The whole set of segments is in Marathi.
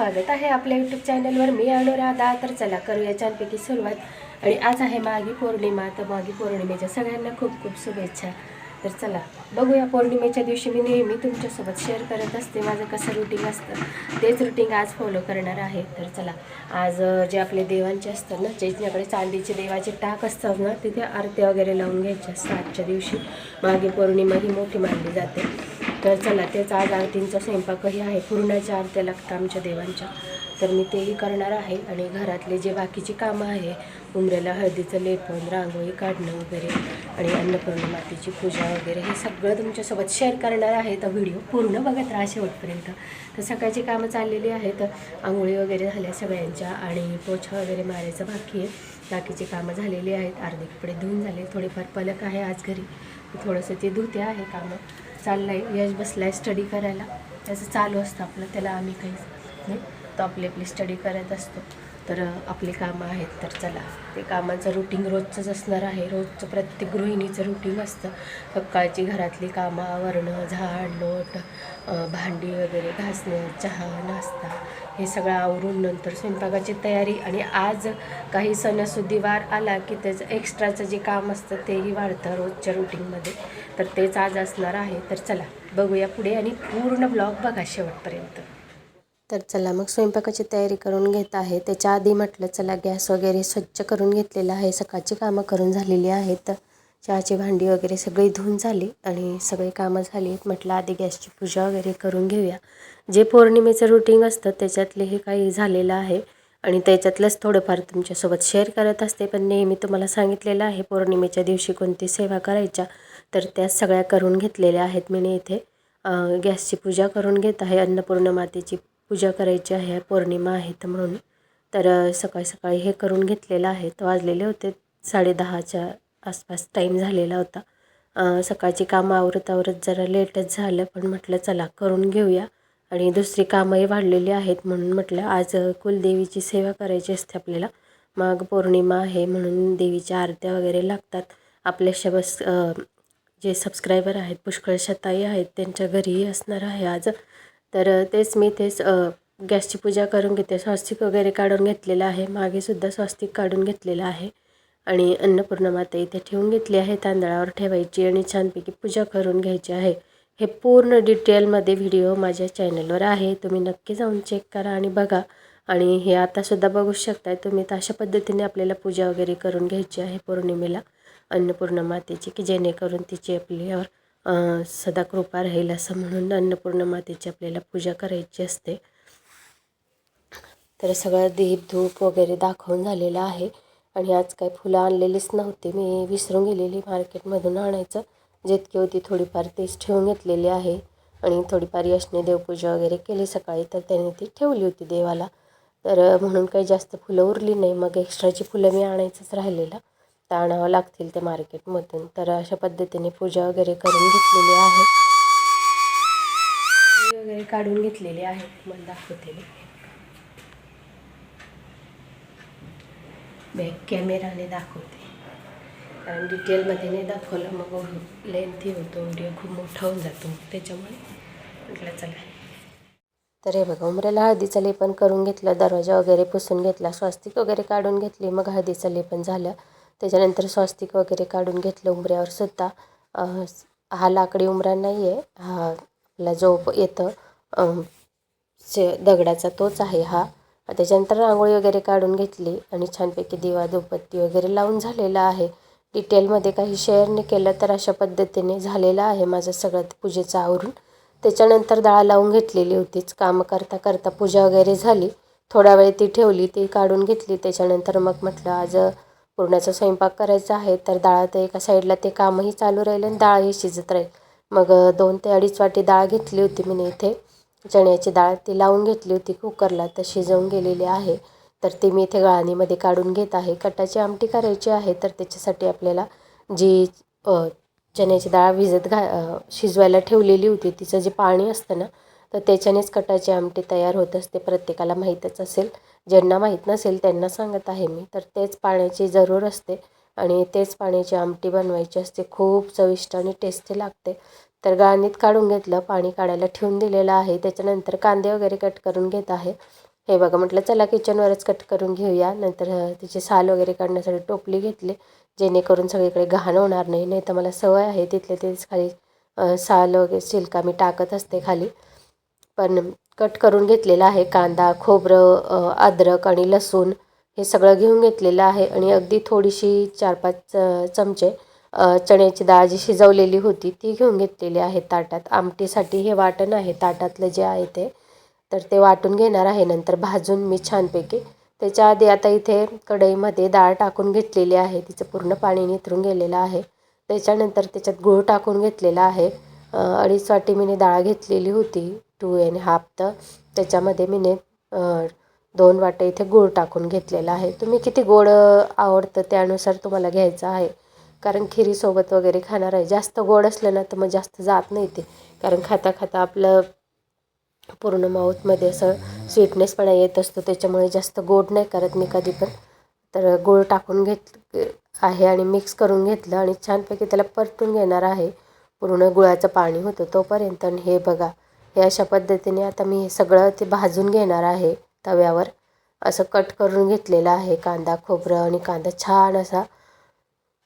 स्वागत आहे आपल्या यूट्यूब चॅनलवर मी अनुराधा. तर चला करूया छानपैकी सुरुवात. आणि आज आहे मागी पौर्णिमा. तर मागी पौर्णिमेच्या सगळ्यांना खूप खूप शुभेच्छा. तर चला बघूया पौर्णिमेच्या दिवशी मी नेहमी तुमच्यासोबत शेअर करत असते. माझं कसं रुटीन असतं तेच रुटीन आज फॉलो करणार आहे. तर चला आज जे आपले देवांचे असतात ना ज्याच्याकडे चांदीचे देवाचे टाक असतात ना तिथे आरती वगैरे लावून घ्यायचे असतात आजच्या दिवशी मागे पौर्णिमा ही मोठी मानली जाते. तर चला तेच आज आरतींचा स्वयंपाकही आहे. पूर्णाच्या आरत्या लागतात आमच्या देवांच्या. तर मी तेही करणार आहे आणि घरातले जे बाकीची कामं आहे उमऱ्याला हळदीचं लेपण रांगोळी काढणं वगैरे आणि अन्नपूर्णा मातेची पूजा वगैरे हे सगळं तुमच्यासोबत शेअर करणार आहे. तर व्हिडिओ पूर्ण बघत राहा शेवटपर्यंत. तर सकाळची कामं चाललेली आहेत. आंघोळी वगैरे झाल्या सगळ्यांच्या आणि पोछा वगैरे मारायचं बाकी आहे. बाकीचे कामं झालेली आहेत. अर्धे कपडे धुवून झाले. थोडेफार पलक आहे आज घरी. थोडंसं ते धुते आहे कामं. चाललं आहे यश बसला आहे स्टडी करायला. त्याचं चालू असतं आपलं. त्याला आम्ही काही नाही. तो आपली आपली स्टडी करत असतो. तर आपली कामं आहेत तर चला. ते कामाचं रुटीन रोजचंच असणार आहे. रोजचं प्रत्येक गृहिणीचं रुटीन असतं. सकाळची घरातली कामं आवरणं झाड लोट भांडी वगैरे घासणं चहा नाश्ता हे सगळं आवरून नंतर स्वयंपाकाची तयारी. आणि आज काही सणसुद्दीवार आला की त्याचं एक्स्ट्राचं जे काम असतं तेही वाढतं रोजच्या रुटीनमध्ये तर तेच आज असणार आहे. तर चला बघूया पुढे आणि पूर्ण ब्लॉग बघा शेवटपर्यंत. तर चला मग स्वयंपाकाची तयारी करून घेत आहे. त्याच्या आधी म्हटलं चला गॅस वगैरे स्वच्छ करून घेतलेला आहे. सकाळची कामं करून झालेली आहेत. चहाची भांडी वगैरे सगळी धुवून झाली आणि सगळी कामं झाली. आहेत म्हटलं आधी गॅसची पूजा वगैरे करून घेऊया. जे पौर्णिमेचं रुटीन असतं त्याच्यातले हे काही झालेलं आहे. आणि त्याच्यातलंच थोडंफार तुमच्यासोबत शेअर करत असते. पण नेहमी तुम्हाला सांगितलेलं आहे पौर्णिमेच्या दिवशी कोणती सेवा करायच्या? तर त्या सगळ्या करून घेतलेल्या आहेत. मी इथे गॅसची पूजा करून घेत आहे. अन्नपूर्णा मातेची पूजा करायची आहे पौर्णिमा आहे तर म्हणून. तर सकाळी सकाळी हे करून घेतलेलं आहे. तर वाजलेले होते साडेदहाच्या आसपास टाईम झालेला होता. सकाळची कामं आवरत आवरत जरा लेटच झालं पण म्हटलं चला करून घेऊया. आणि दुसरी कामंही वाढलेली आहेत म्हणून म्हटलं आज कुलदेवीची सेवा करायची असते आपल्याला. माघ पौर्णिमा आहे म्हणून देवीच्या आरत्या वगैरे लागतात. आपल्या बस जे सबस्क्रायबर आहेत पुष्कळशा ताई आहेत त्यांच्या घरीही असणार आहे आज. तर तेच मी तेच गॅसची पूजा करून घेते. स्वस्तिक वगैरे काढून घेतलेलं आहे. मागेसुद्धा स्वस्तिक काढून घेतलेलं आहे. आणि अन्नपूर्णा माता इथे ठेवून घेतली आहे. तांदळावर ठेवायची आणि छानपैकी पूजा करून घ्यायची आहे. हे पूर्ण डिटेलमध्ये व्हिडिओ माझ्या चॅनलवर आहे. तुम्ही नक्की जाऊन चेक करा आणि बघा. आणि हे आतासुद्धा बघू शकताय तुम्ही. तर अशा पद्धतीने आपल्याला पूजा वगैरे करून घ्यायची आहे. पौर्णिमेला अन्नपूर्णा मातेची की जेणेकरून तिची आपल्यावर सदा कृपा राहील असं म्हणून अन्नपूर्णा मातेची आपल्याला पूजा करायची असते. तर सगळं दीप धूप वगैरे दाखवून झालेलं आहे. आणि आज काही फुलं आणलेलीच नव्हती. मी विसरून गेलेली मार्केटमधून आणायचं. जितकी होती थोडीफार तेच ठेवून घेतलेली आहे. आणि थोडीफार यशने देवपूजा वगैरे केली सकाळी तर त्याने ती ठेवली होती देवाला. तर म्हणून काही जास्त फुलं उरली नाही. मग एक्स्ट्राची फुलं मी आणायचंच राहिलेलं. तर आणावं लागतील ते मार्केटमधून. तर अशा पद्धतीने पूजा वगैरे करून घेतलेली आहे. वगैरे काढून घेतलेले आहेत मला दाखवते बॅक कॅमेराने दाखवते. कारण डिटेलमध्ये नाही दाखवलं मग लेंथी होतो. व्हिडिओ खूप मोठा होऊन जातो त्याच्यामुळे म्हटलं चला. तर हे बघा उमऱ्याला हळदीचं लेपन करून घेतलं. दरवाजा वगैरे पुसून घेतला. स्वस्तिक वगैरे काढून घेतली. मग हळदीचं लेपन झालं. त्याच्यानंतर स्वस्तिक वगैरे काढून घेतलं उमऱ्यावर सुद्धा. हा लाकडी उमरा नाही आहे हा आपला जो येतं से दगडाचा तोच आहे हा. त्याच्यानंतर रांगोळी वगैरे काढून घेतली आणि छानपैकी दिवा दुपत्ती वगैरे लावून झालेला आहे. डिटेलमध्ये काही शेअर नाही केलं तर अशा पद्धतीने झालेलं आहे माझं सगळं पूजेचं आवरून. त्याच्यानंतर डाळ लावून घेतलेली होतीच. कामं करता करता पूजा वगैरे झाली. थोडा वेळ ती ठेवली ती काढून घेतली. त्याच्यानंतर मग म्हटलं आज पुरणाचा स्वयंपाक करायचा आहे तर डाळ तर एका साईडला ते कामही चालू राहील आणि डाळही शिजत राहील. मग दोन ते अडीच वाटी डाळ घेतली होती मी इथे. चण्याची डाळ ती लावून घेतली होती कुकरला तर शिजवून गेलेली आहे. तर ती मी इथे गाळणीमध्ये काढून घेत आहे. कटाची आमटी करायची आहे तर त्याच्यासाठी आपल्याला जी चण्याची डाळ भिजत घा शिजवायला ठेवलेली होती तिचं जे पाणी असतं ना तर त्याच्यानेच कटाची आमटी तयार होत असते. प्रत्येकाला माहीतच असेल. ज्यांना माहीत नसेल त्यांना सांगत आहे मी. तर तेच पाण्याची जरूर असते आणि तेच पाण्याची आमटी बनवायची असते. खूप चविष्ट आणि टेस्टी लागते. तर गाळणीत काढून घेतलं पाणी काढायला ठेवून दिलेलं आहे. त्याच्यानंतर कांदे वगैरे कट करून घेत आहे. हे बघा म्हटलं चला किचनवरच कट करून घेऊया. नंतर तिची साल वगैरे काढण्यासाठी टोपली घेतली जेणेकरून सगळीकडे घाण होणार नाही. नाही तर मला सवय आहे तिथले तेच खाली साल वगैरे सिल्का मी टाकत असते खाली. पण कट करून घेतलेला आहे. कांदा खोबरं अद्रक आणि लसूण हे सगळं घेऊन घेतलेलं आहे. आणि अगदी थोडीशी चार पाच चमचे चण्याची डाळ जी शिजवलेली होती ती घेऊन घेतलेली आहे ताटात. आमटीसाठी हे वाटण आहे. ताटातलं जे आहे ते. तर ते वाटून घेणार आहे. नंतर भाजून मी छानपैकी त्याच्या आधी आता इथे कढईमध्ये डाळ टाकून घेतलेली आहे. तिचं पूर्ण पाणी निथरून गेलेलं आहे. त्याच्यानंतर त्याच्यात गूळ टाकून घेतलेला आहे. अडीच वाटी मी डाळ घेतलेली होती. टू अँड हाफ तर त्याच्यामध्ये मी ने दोन वाटे इथे गूळ टाकून घेतलेला आहे. तुम्ही किती गोड आवडतं त्यानुसार तुम्हाला घ्यायचं आहे. कारण खिरीसोबत वगैरे खाणार आहे. जास्त गोड असलं ना तर मग जास्त जात नाही ते. कारण खाता खाता आपलं पूर्ण माऊथमध्ये असं स्वीटनेसपणा येत असतो. त्याच्यामुळे जास्त गोड नाही करत मी कधी पण. तर गूळ टाकून घेत आहे आणि मिक्स करून घेतलं आणि छानपैकी त्याला परतून घेणार आहे. पूर्ण गुळाचं पाणी होतं तोपर्यंत. आणि हे बघा हे अशा पद्धतीने आता मी हे सगळं ते भाजून घेणार आहे तव्यावर. असं कट करून घेतलेलं आहे कांदा खोबरं आणि कांदा छान असा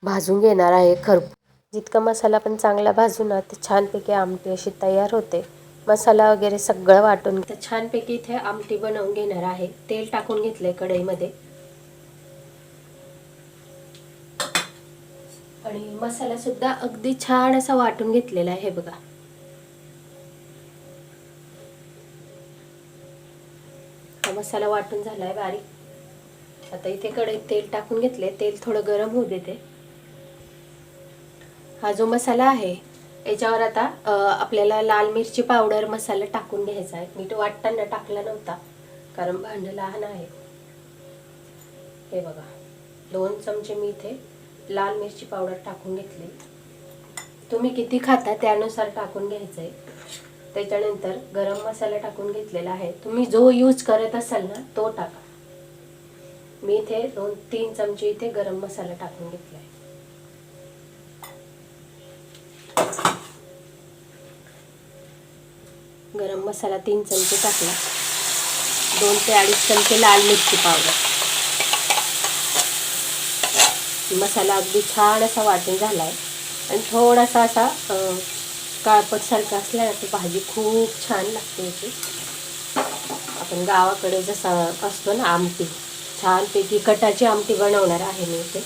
भाजून घेणार आहे खर जितका मसाला पण चांगला भाजू ना ते छानपैकी आमटी अशी तयार होते. मसाला वगैरे सगळं वाटून तर छानपैकी इथे आमटी बनवून घेणार आहे. तेल टाकून घेतलं आहे कढईमध्ये. आणि मसालासुद्धा अगदी छान असा वाटून घेतलेला आहे बघा. मसाला वाटून झाला आहे बारीक. आता इथे कढईत तेल टाकून घेतले तेल थोडं गरम होऊ देते. हा जो मसाला आहे याच्यावर आता आपल्याला लाल मिरची पावडर मसाला टाकून घ्यायचा आहे. मीठ वाटताना टाकला नव्हता कारण भांड लहान आहे. हे बघा दोन चमचे मी इथे लाल मिरची पावडर टाकून घेतली. तुम्ही किती खाता त्यानुसार टाकून घ्यायचं आहे त्याच्यानंतर गरम मसाला टाकून घेतलेला आहे. तुम्ही जो यूज करत असाल ना तो टाका. मी इथे दोन तीन चमचे इथे गरम मसाला टाकून घेतला आहे गरम मसाला तीन चमचे टाकला. दोन ते अडीच चमचे लाल मिरची पावडर. मसाला अगदी छान असा वाटून झाला आहे आणि थोडासा असा काळपटसारखा असला ना तर भाजी खूप छान लागते याची. आपण गावाकडे जसा असतो ना आमटी छानपैकी कटाची आमटी बनवणार आहे मी इथे.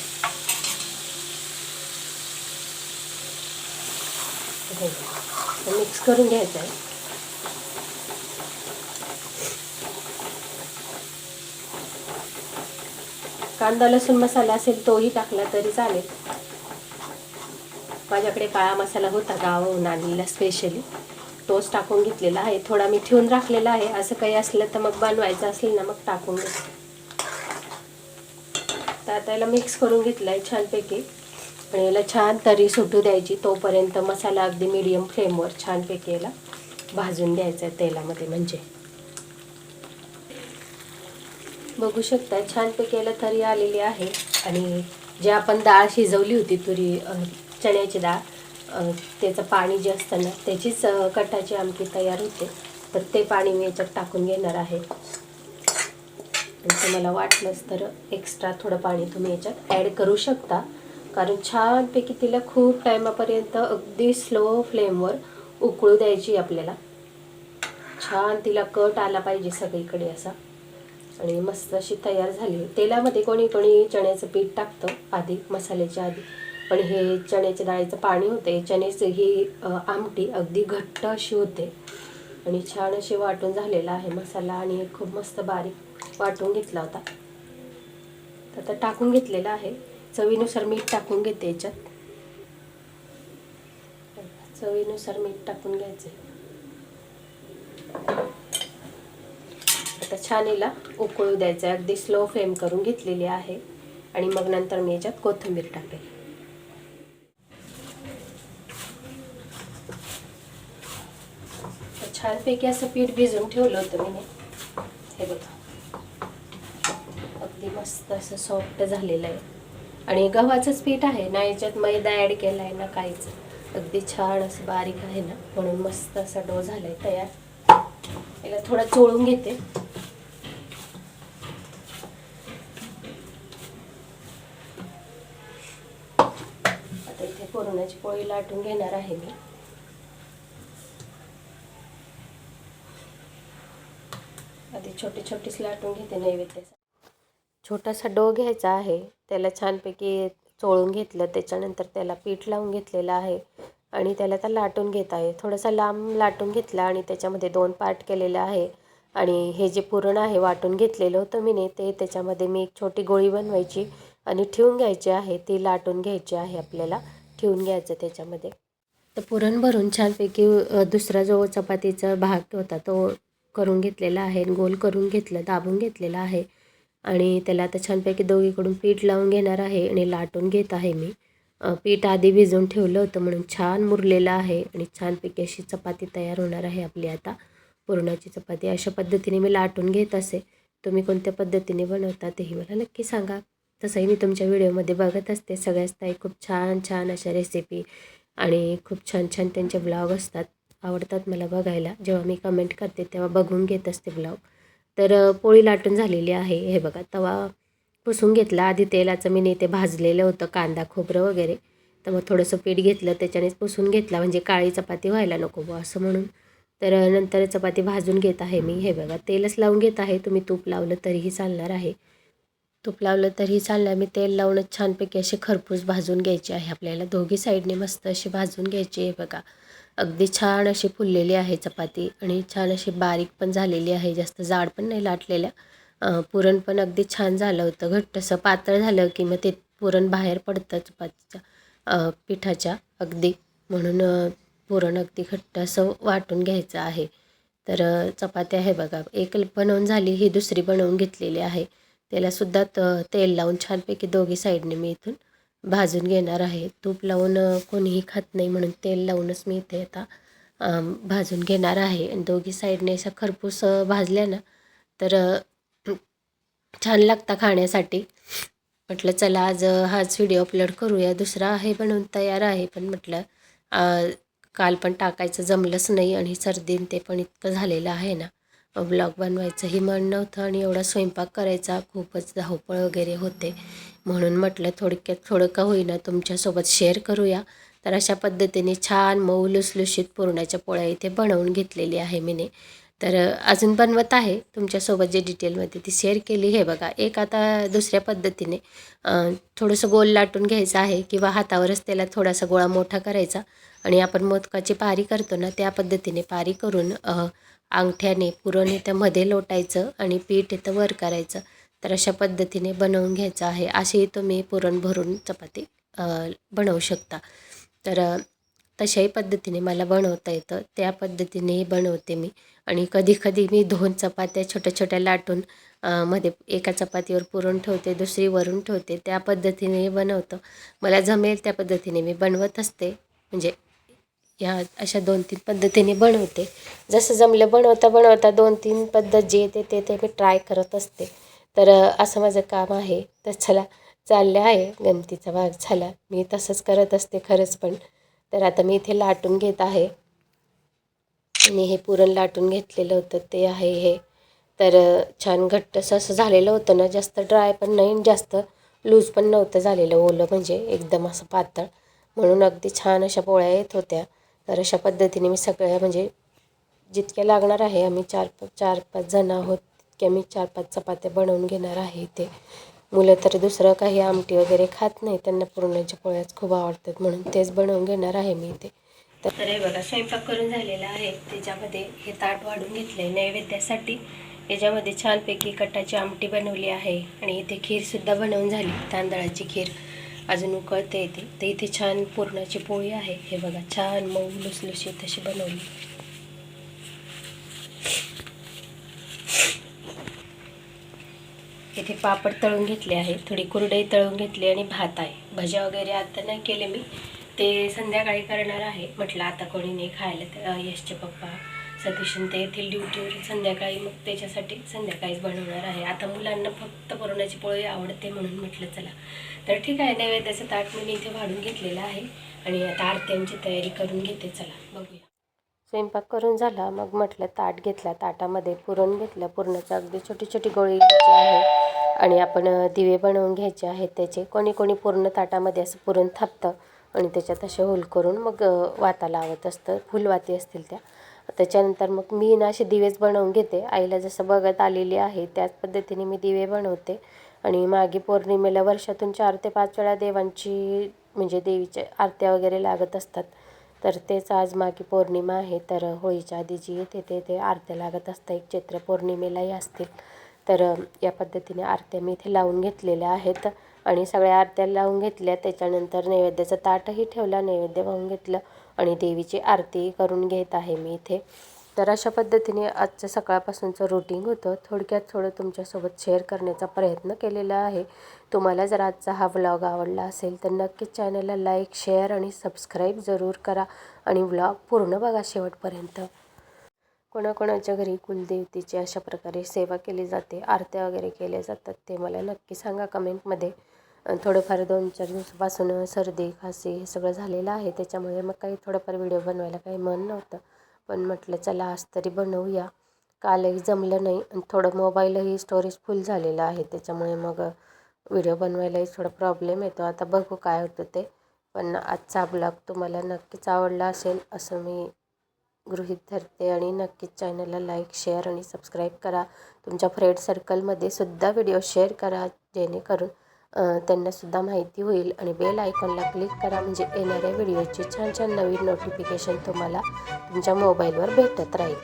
मिक्स करून घ्यायचं आहे. कांदा लसूण मसाला असेल तोही टाकला तरी चालेल. माझ्याकडे काळा मसाला होता गावाहून आणलेला स्पेशली तोच टाकून घेतलेला आहे. थोडा मी ठेवून राखलेला आहे. असं काही असलं तर मग बनवायचं असेल ना मग टाकून घेते. तर आता याला मिक्स करून घेतलं आहे छानपैकी. आणि याला छान तरी सुटू द्यायची. तोपर्यंत मसाला अगदी मीडियम फ्लेमवर छानपैकी याला भाजून द्यायचा आहे तेलामध्ये म्हणजे. बघू शकता छानपैकी याला तरी आलेली आहे. आणि जे आपण डाळ शिजवली होती तुरी चण्याची डाळ त्याचं पाणी जे असतं ना त्याचीच कटाची आमटी तयार होते. तर ते पाणी मी याच्यात टाकून घेणार आहे. तुम्हाला वाटलंच तर एक्स्ट्रा थोडं पाणी तुम्ही याच्यात ॲड करू शकता. कारण छानपैकी तिला खूप टायमापर्यंत अगदी स्लो फ्लेमवर उकळू द्यायची आपल्याला. छान तिला कट आला पाहिजे सगळीकडे असा. आणि मस्त अशी तयार झाली. तेलामध्ये कोणी कोणी चण्याचं पीठ टाकतं आधी मसाल्याच्या आधी. पण हे चण्याच्या डाळीचं पाणी होते चण्याचं ही आमटी अगदी घट्ट अशी होते. आणि छान अशी वाटून झालेला आहे मसाला आणि खूप मस्त बारीक वाटून घेतला होता. तर आता टाकून घेतलेला आहे. चवीनुसार मीठ टाकून घेते याच्यात. चवीनुसार मीठ टाकून घ्यायचं आता छान याला उकळू द्यायचं आहे अगदी स्लो फ्लेम करून घेतलेली आहे. आणि मग नंतर मी याच्यात कोथिंबीर टाकेल. छानपैकी असं पीठ भिजून ठेवलं होतं मी. हे बघा. अगदी मस्त असं सॉफ्ट झालेलं आहे. आणि गव्हाचंच पीठ आहे ना याच्यात मैदा ॲड केला आहे ना काहीच. अगदी छान असं बारीक आहे ना म्हणून मस्त असा डो झाला आहे तयार. याला थोडा चोळून घेते. आता इथे पुरणाची पोळी लाटून घेणार आहे मी. आधी छोटी छोटीच लाटून घेते नैवेद्यासाठी छोटासा डो घ्यायचा आहे. त्याला छानपैकी चोळून घेतलं. त्याच्यानंतर त्याला पीठ लावून घेतलेलं आहे. आणि त्याला आता लाटून घेत आहे. थोडासा लांब लाटून घेतला आणि त्याच्यामध्ये दोन पार्ट केलेलं आहे. आणि हे जे पुरण आहे वाटून घेतलेलं होतं मी ने ते त्याच्यामध्ये मी एक छोटी गोळी बनवायची आणि ठेवून घ्यायची आहे. ती लाटून घ्यायची आहे आपल्याला. ठेवून घ्यायचं त्याच्यामध्ये. तर पुरण भरून छानपैकी दुसरा जो चपातीचा भाग होता तो करून घेतलेला आहे आणि गोल करून घेतलं दाबून घेतलेला आहे. आणि त्याला आता छानपैकी दोघीकडून पीठ लावून घेणार आहे आणि लाटून घेत आहे मी. पीठ आधी भिजवून ठेवलं होतं म्हणून छान मुरलेलं आहे आणि छानपैकी अशी चपाती तयार होणार आहे आपली आता. पुरणाची चपाती अशा पद्धतीने मी लाटून घेत असे. तुम्ही कोणत्या पद्धतीने बनवता तेही मला नक्की सांगा. तसंही मी तुमच्या व्हिडिओमध्ये बघत असते. सगळ्याच ताई खूप छान छान अशा रेसिपी आणि खूप छान छान त्यांचे ब्लॉग असतात. आवडतात मला बघायला. जेव्हा मी कमेंट करते तेव्हा बघून घेत असते ब्लॉग तर पोळी लाटून झालेली आहे. हे बघा तवा पुसून घेतला. आधी तेलाचं मी नेते भाजलेलं होतं कांदा खोबरं वगैरे. तर मग थोडंसं पीठ घेतलं त्याच्यानेच पुसून घेतला. म्हणजे काळी चपाती व्हायला नको बुवा असं म्हणून. तर नंतर चपाती भाजून घेत आहे मी. हे बघा तेलच लावून घेत आहे. तुम्ही तूप लावलं तरीही चालणार आहे. तूप लावलं तरीही चालणार. मी तेल लावूनच छानपैकी असे खरपूस भाजून घ्यायचे आहे. आपल्याला दोघी साईडने मस्त अशी भाजून घ्यायची हे बघा. अगदी छान अशी फुललेली आहे चपाती आणि छान अशी बारीक पण झालेली आहे जास्त जाड पण नाही लाटलेल्या. पुरण पण अगदी छान झालं होतं घट्टसं पातळ झालं की मग ते पुरण बाहेर पडतं चपातीच्या पिठाच्या अगदी. म्हणून पुरण अगदी घट्ट असं वाटून घ्यायचं आहे. तर चपाती चपात्या आहे बघा एक बनवून झाली ही दुसरी बनवून घेतलेली आहे. त्यालासुद्धा त तेल लावून छानपैकी दोघी साईडने मी इथून भाजून घेणार आहे. तूप लावून कोणीही खात नाही म्हणून तेल लावूनच मी इथे आता भाजून घेणार आहे. आणि दोघी साईडने अशा खरपूस भाजल्या ना तर छान लागता खाण्यासाठी. म्हटलं चला आज हाच व्हिडिओ अपलोड करूया. दुसरा आहे बनवून तयार आहे. पण म्हटलं काल पण टाकायचं जमलंच नाही आणि सर्दीन ते पण इतकं झालेलं आहे ना. ब्लॉग बनवायचंही मन नव्हतं आणि एवढा स्वयंपाक करायचा. खूपच धावपळ वगैरे होते. म्हणून म्हटलं थोडक्यात थोडं का होईना तुमच्यासोबत शेअर करूया. तर अशा पद्धतीने छान मऊ लुसलुशीत पुरणाच्या पोळ्या इथे बनवून घेतलेली आहे मीने. तर अजून बनवत आहे तुमच्यासोबत जे डिटेलमध्ये ती शेअर केली. हे बघा एक आता दुसऱ्या पद्धतीने थोडंसं गोल लाटून घ्यायचं आहे किंवा हातावरच त्याला थोडासा गोळा मोठा करायचा आणि आपण मोदकाची पारी करतो ना त्या पद्धतीने पारी करून अंगठ्याने पुरण इथं मध्ये लोटायचं आणि पीठ इथं वर करायचं. तर अशा पद्धतीने बनवून घ्यायचं आहे. अशी तुम्ही पुरण भरून चपाती बनवू शकता. तर तशाही पद्धतीने मला बनवता येतं. त्या पद्धतीनेही बनवते मी. आणि कधीकधी मी दोन चपात्या छोट्या छोट्या लाटून मध्ये एका चपातीवर पुरण ठेवते दुसरी वरून ठेवते. त्या पद्धतीनेही बनवतं. मला जमेल त्या पद्धतीने मी बनवत असते. म्हणजे ह्या अशा दोन तीन पद्धतीने बनवते. जसं जमलं बनवता बनवता दोन तीन पद्धत जे येते ते ते मी ट्राय करत असते. तर असं माझं काम आहे. तर चला चाललं आहे. गमतीचा भाग झाला. मी तसंच करत असते खरंच पण. तर आता मी इथे लाटून घेत आहे. आणि हे पुरण लाटून घेतलेलं होतं. ते आहे हे. तर छान घट्टसं असं झालेलं होतं ना. जास्त ड्राय पण नाही आणि जास्त लूज पण नव्हतं झालेलं. ओलं म्हणजे एकदम असं पातळ. म्हणून अगदी छान अशा पोळ्या येत होत्या. तर अशा पद्धतीने मी सगळ्या म्हणजे जितक्या लागणार आहे आम्ही चार पाच चार पाच जण आहोत. इतक्या मी चार पाच चपात्या बनवून घेणार आहे इथे. मुलं तर दुसरं काही आमटी वगैरे खात नाही त्यांना पुरणाच्या पोळ्याच खूप आवडतात म्हणून तेच बनवून घेणार आहे मी इथे. तर हे बघा स्वयंपाक करून झालेला आहे. त्याच्यामध्ये हे ताट वाढून घेतलं आहे नैवेद्यासाठी. याच्यामध्ये छानपैकी कटाची आमटी बनवली आहे आणि इथे खीरसुद्धा बनवून झाली. तांदळाची खीर अजून उकळते येते. तर इथे छान पुरणाची पोळी आहे. हे बघा छान मऊ लुसलुशीत तशी बनवली. इथे पापड तळून घेतले आहे थोडी कुरडई तळून घेतली आणि भात आहे. भज्या वगैरे आता नाही केले मी. ते संध्याकाळी करणार आहे. म्हटलं आता कोणी नाही खायला तर यशचे पप्पा सतीशन ते येथील ड्युटीवर संध्याकाळी. मग त्याच्यासाठी संध्याकाळीच बनवणार आहे. आता मुलांना फक्त पुरवण्याची पोळी आवडते म्हणून म्हटलं चला. तर ठीक आहे नैवेद्याचं ताट मी इथे वाढून घेतलेलं आहे. आणि आता आरत्यांची तयारी करून घेते. चला बघूया. स्वयंपाक करून झाला मग म्हटलं ताट घेतला ताटामध्ये पुरण घेतलं पुरणाचं अगदी छोटी छोटी गोळी घ्यायची आहे आणि आपण दिवे बनवून घ्यायचे आहेत त्याचे. कोणी कोणी पूर्ण ताटामध्ये असं पुरण थापतं आणि त्याच्यात असे होल करून मग वाता लावत असतं. फुलवाती असतील त्या. त्याच्यानंतर मग मी ना असे दिवेच बनवून घेते. आईला जसं बघत आलेली आहे त्याच पद्धतीने मी दिवे बनवते. आणि मागे पौर्णिमेला वर्षातून चार ते पाच वेळा देवांची म्हणजे देवीच्या आरत्या वगैरे लागत असतात. तर तेच आज मागी पौर्णिमा आहे तर होळीच्या आधी जी येते ते ते आरत्या लागत असतात एक चैत्र पौर्णिमेलाही असतील. तर या पद्धतीने आरत्या मी इथे लावून घेतलेल्या आहेत. आणि सगळ्या आरत्या लावून घेतल्या. त्याच्यानंतर नैवेद्याचं ताटही ठेवला नैवेद्य वाहून घेतलं आणि देवीची आरती करून घेत आहे मी इथे. तर अशा पद्धतीने आजचं सकाळपासूनचं रुटीन होतं. थोडक्यात थोडं तुमच्यासोबत शेअर करण्याचा प्रयत्न केलेला आहे. तुम्हाला जर आजचा हा व्लॉग आवडला असेल तर नक्कीच चॅनलला लाईक शेअर आणि सबस्क्राईब जरूर करा आणि व्लॉग पूर्ण बघा शेवटपर्यंत. कोणाकोणाच्या घरी कुलदेवतेची अशा प्रकारे सेवा केली जाते आरत्या वगैरे केल्या जातात ते मला नक्की सांगा कमेंटमध्ये थोडंफार दोन चार दिवसापासून सर्दी खासी हे सगळं झालेलं आहे त्याच्यामुळे मग काही थोडंफार व्हिडिओ बनवायला काही मन नव्हतं. पण म्हटलं चला आज तरी बनवूया. कालही जमलं नाही आणि थोडं मोबाईलही स्टोरेज फुल झालेलं आहे. त्याच्यामुळे मग व्हिडिओ बनवायलाही थोडा प्रॉब्लेम येतो. आता बघू काय होतं ते. पण आजचा ब्लॉग तुम्हाला नक्कीच आवडला असेल असं मी गृहित धरते. आणि नक्कीच चॅनलला लाईक शेअर आणि सबस्क्राईब करा. तुमच्या फ्रेंड सर्कलमध्ये सुद्धा व्हिडिओ शेअर करा जेणेकरून त्यांनासुद्धा माहिती होईल आणि बेल आयकॉनला क्लिक करा. म्हणजे येणाऱ्या व्हिडिओचे छान छान नवीन नोटिफिकेशन तुम्हाला तुमच्या मोबाईलवर भेटत राहील.